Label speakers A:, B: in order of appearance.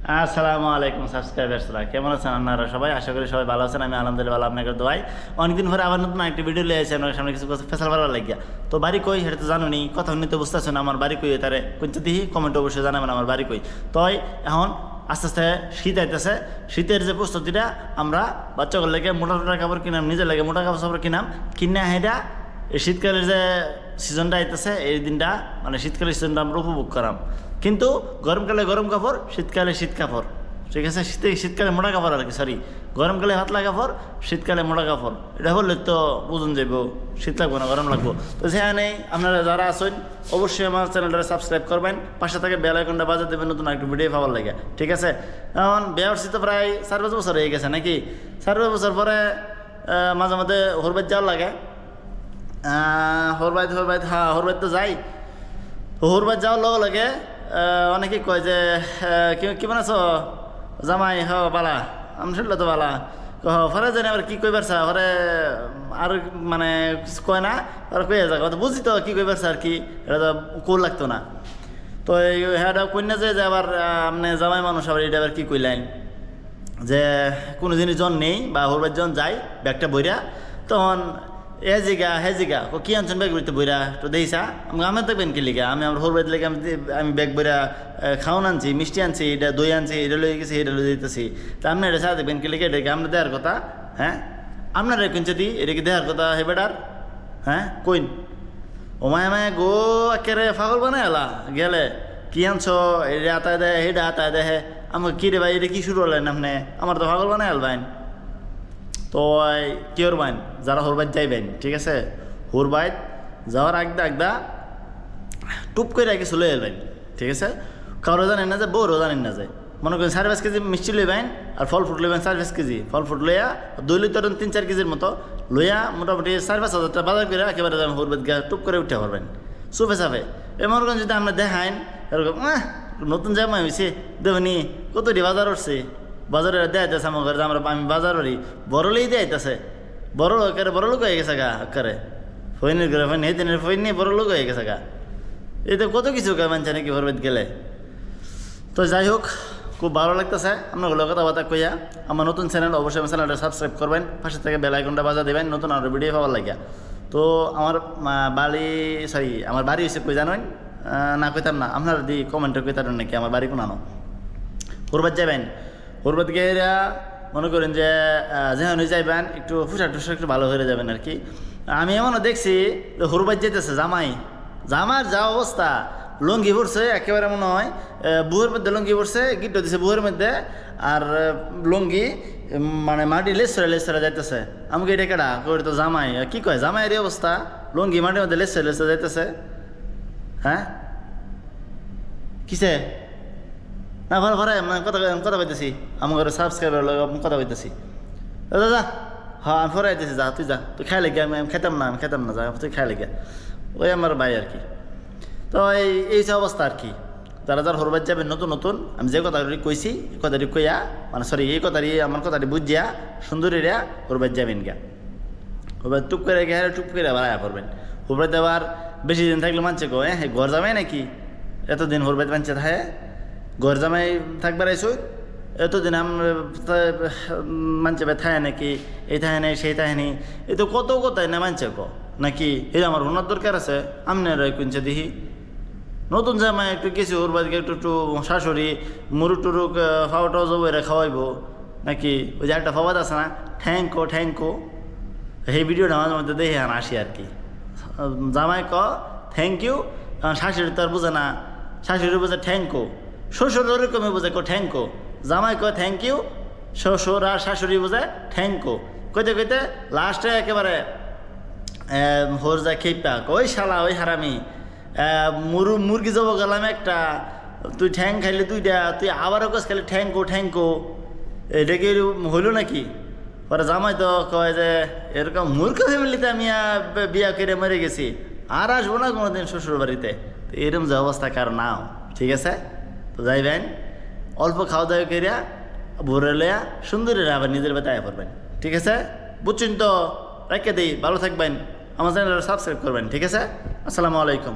A: আসসালামু আলাইকুম সাবস্ক্রাইবার্সরা, কেমন আছেন আপনারা সবাই? আশা করি সবাই ভালো আছেন, আমি আলহামদুলিল্লাহ ভালো আপনাকে দোয়াই অনেকদিন পরে আবার নতুন একটি ভিডিও লিয়ে আসছি আপনার সামনে কিছু ফেসাল ভালো লাগিয়া। তো বাড়ি কই সেটা তো জানো নি, কথা নিতে বুঝতেছেন আমার বাড়ি কই, তারে কোনটা দিহি কমেন্ট অবশ্যই জানাবেন আমার বাড়ি কই। তই এখন আস্তে আস্তে শীত আইতেছে, শীতের যে প্রস্তুতিটা, আমরা বাচ্চাগুলো লেগে মোটা মোটা কাপড় কিনাম, নিজের লাগে মোটা কাপড় সাপড় কিনাম, কিনে হেটা এই শীতকালের যে সিজনটা আইতেছে, এই দিনটা মানে শীতকালের সিজনটা আমরা উপভোগ করাম। কিন্তু গরমকালে গরম কাপড়, শীতকালে শীত কাপড়। ঠিক আছে? শীতে শীতকালে মোটা কাপড় আর কি সরি গরমকালে পাতলা কাপড়, শীতকালে মোটা কাপড়। এটা হলে তো বুঝুন যাইব, শীত লাগবে না, গরম লাগবো। তো সেখানে আপনারা যারা আছেন, অবশ্যই আমার চ্যানেলটা সাবস্ক্রাইব করবেন। পাশে থেকে বেল আইকনটা বাজে দেবেন নতুন একটু ভিডিও পাওয়ার লাগে। ঠিক আছে? এখন বিয়ে তো প্রায় চার পাঁচ বছর হয়ে গেছে নাকি? চার পাঁচ বছর পরে মাঝে মাঝে হরবাদ যাওয়ার লাগে। হরবাইত হরবাইত হ্যাঁ হরবাইত তো যাই। হরবাইত যাওয়ার লগে লগে অনেকে কয় যে কিমান আছো জামাই, হ, বালা। আমি শুনলে তো বালা। কহ ফরে জানি আবার কি কইবার চা? ফরে আর মানে কয় না আর কয়ে যাক। বুঝি তো কি কইবার আর কি, এটা তো কোল লাগতো না। তো এই হ্যাঁ কন্যা যে আবার আপনি জামাই মানুষ আবার এটা আবার কি কইলেন? যে কোনো জিনিস জন নেই বা হরবার জন যাই ব্যাগটা বইরা, তখন এ জিগা হে ও কি আনছেন ব্যাগ বইতে বইরা তো দেইসা আমি আমি দেখবেন কি লিগা আমি আমার হরবার লেগে আমি দে- আমি ব্যাগ বইরা খাওয়ান আনছি মিষ্টি আনছি এটা দই আনছি এটা লয়ে গেছি এটা লয়ে দিতেছি তা আপনি এটা চা দেখবেন কি লিগা এটাকে আমরা দেওয়ার কথা হ্যাঁ আপনারা কিনছে দি এটা কি দেওয়ার কথা হে বেটার হ্যাঁ কইন ও মায় মায় গো একেবারে পাগল বানায় এলা গেলে কি আনছো এটা আতায় দেয় হেটা আতায় দেয় আমাকে কি রে ভাই এটা কি শুরু হলেন আপনি আমার তো পাগল বানায় এলবাইন তো এই কি হরবাইন? যারা হরবাইত যাইবেন, ঠিক আছে? হরবাইত যাওয়ার আগদা আগদা টুপ করে আগে চলে এলবেন ঠিক আছে? কারও জানেন না যে, বউরও জানেন না যে। মনে করেন সাড়ে পাঁচ কেজি মিষ্টি লইবেন আর ফল ফ্রুট লইবেন সাড়ে পাঁচ কেজি। ফল ফ্রুট লইয়া দই তরেন তিন চার কেজির মতো। লইয়া মোটামুটি সাড়ে পাঁচ হাজার টাকা বাজার করে একেবারে যেন হরবেদ গা টুপ করে উঠে পারবেন সুফে সাফে এ মনে করেন যদি আমরা দেখাইন, এরকম নতুন জামা হয়েছে দেখনি কতটি বাজার উঠছে। বাজারে দেয়াইতেছে আমার আমরা আমি বাজার করি বড়লেই দেয়াইতেছে বড় একেবারে বড় লোক হয়ে গেছে গা একেবারে ফইনের ঘরে ফইন, এই দিনের ফইন নিয়ে বড় লোক হয়ে গেছে গা। এই তো কত কিছু কয় মানছে নাকি হরবেদ গেলে। তো যাই হোক, খুব ভালো লাগতেছে। আপনাগুলো কথাবার্তা কইয়া। আমার নতুন চ্যানেল অবশ্যই আমার চ্যানেলটা সাবস্ক্রাইব করবেন। পাশে থেকে বেল আইকনটা বাজা দেবেন, নতুন আরও ভিডিও পাওয়ার লাগিয়া। তো আমার বাড়ি সরি আমার বাড়ি হয়েছে কই জানেন? না কইতাম না। আপনারা দি কমেন্টে কইতারেন নাকি? আমার বাড়ি কোন আনো? হুরবাদ যাবেন। হুরবাদ গিয়ে মনে করেন যে যেখানে যাইবেন, একটু ফুসার টুসার একটু ভালো হয়ে যাবেন আর কি আমি এমনও দেখছি যে হুরবাদ যেতেছে, জামাই। জামার যা অবস্থা, লুঙ্গি পড়ছে একেবারে মনে হয় বুহের মধ্যে লুঙ্গি পড়ছে গিট দিছে বুহের মধ্যে, আর লুঙ্গি মানে মাটি লেসরে লেসরে যাইতেছে। আমাকে এটা কেডা? কই তো জামাই। কি কয় জামাইয়ের অবস্থা? লুঙ্গি মাটির মধ্যে লেসরে লেসরে যাইতেছে? হ্যাঁ? কিসে? না ভালো ভালো আমি কথা কথা কইতেছি। আমার ঘরে সাবস্ক্রাইবার আমি কথা কইতেছি। দাদা হ্যাঁ আমি ফরাই দিতেছি, যা, তুই যা। তুই খাই লেগে, আমি আমি খেতাম না, আমি খেতাম না, যা, তুই খাই লেগে। ওই আমার ভাই আর কি। তো এই এই যে অবস্থা আর কি। যারা যারা হরবাদ যাবেন নতুন নতুন, আমি যে কথাটি কইছি কথাটি কইয়া মানে সরি এই কথাটি, আমার কথাটি বুঝিয়া, সুন্দরী সুন্দরীরা হরবাদ যাবেন গা এবার টুপ করে গেলে টুপ করে আবার আয়া করবেন হুবরাইতে আবার বেশি দিন থাকলে মানছে গো হ্যাঁ ঘর জামাই নাকি? এতদিন হুরবাইতে মানছে থাকে ঘর জামাই থাকবার আইসো এতদিন আম মানছে বে থায় নাকি এই থায় নাই সেই থায় নেই এই তো কত কথাই না মানছে ক? নাকি এই আমার হোনার দরকার আছে? আমনে রয় কুনছে দিহি। নতুন জামাই একটু কিছু ওর বাদিকে একটু একটু শাশুড়ি মুরু টুরু খাওয়াটাও জবাইরা খাওয়াইবো নাকি ওই যে একটা ফবাদ আছে না ঠ্যাংকো ঠ্যাংকো সেই ভিডিওটা মাঝে মধ্যে দেখে আন আসি আর কি। জামাই ক থ্যাংক ইউ শাশুড়ি তো আর বোঝে না। শাশুড়ি বোঝে থ্যাংকো শ্বশুর ওরকমই বোঝে কো, থ্যাংকো। জামাই ক থ্যাংক ইউ। শ্বশুর আর শাশুড়ি বোঝে, থ্যাংকো। কইতে কইতে লাস্টে একেবারে হোর যা খেপা ওই শালা, ওই হারামি। মুরু, মুরগি যাব গেলাম একটা, তুই ঠ্যাং খাইলে দুইটা, তুই আবারও কস খালি ঠ্যাংকো ঠ্যাংকো এটা কি হইল নাকি? পরে জামাই তো কয় যে, এরকম মূর্খ ফ্যামিলিতে আমি বিয়া করে মরে গেছি, আর আসব না কোনোদিন শ্বশুর বাড়িতে এরকম যে অবস্থা কার নাও, ঠিক আছে? তো যাইবেন, অল্প খাওয়া দাওয়া করিয়া ভোরে লইয়া সুন্দরী আবার নিজের বেতায় আয়া পড়বেন, ঠিক আছে? বুঝছেন তো? রেখে দিই, ভালো থাকবেন। আমার চ্যানেল সাবস্ক্রাইব করবেন, ঠিক আছে? আসসালামু আলাইকুম।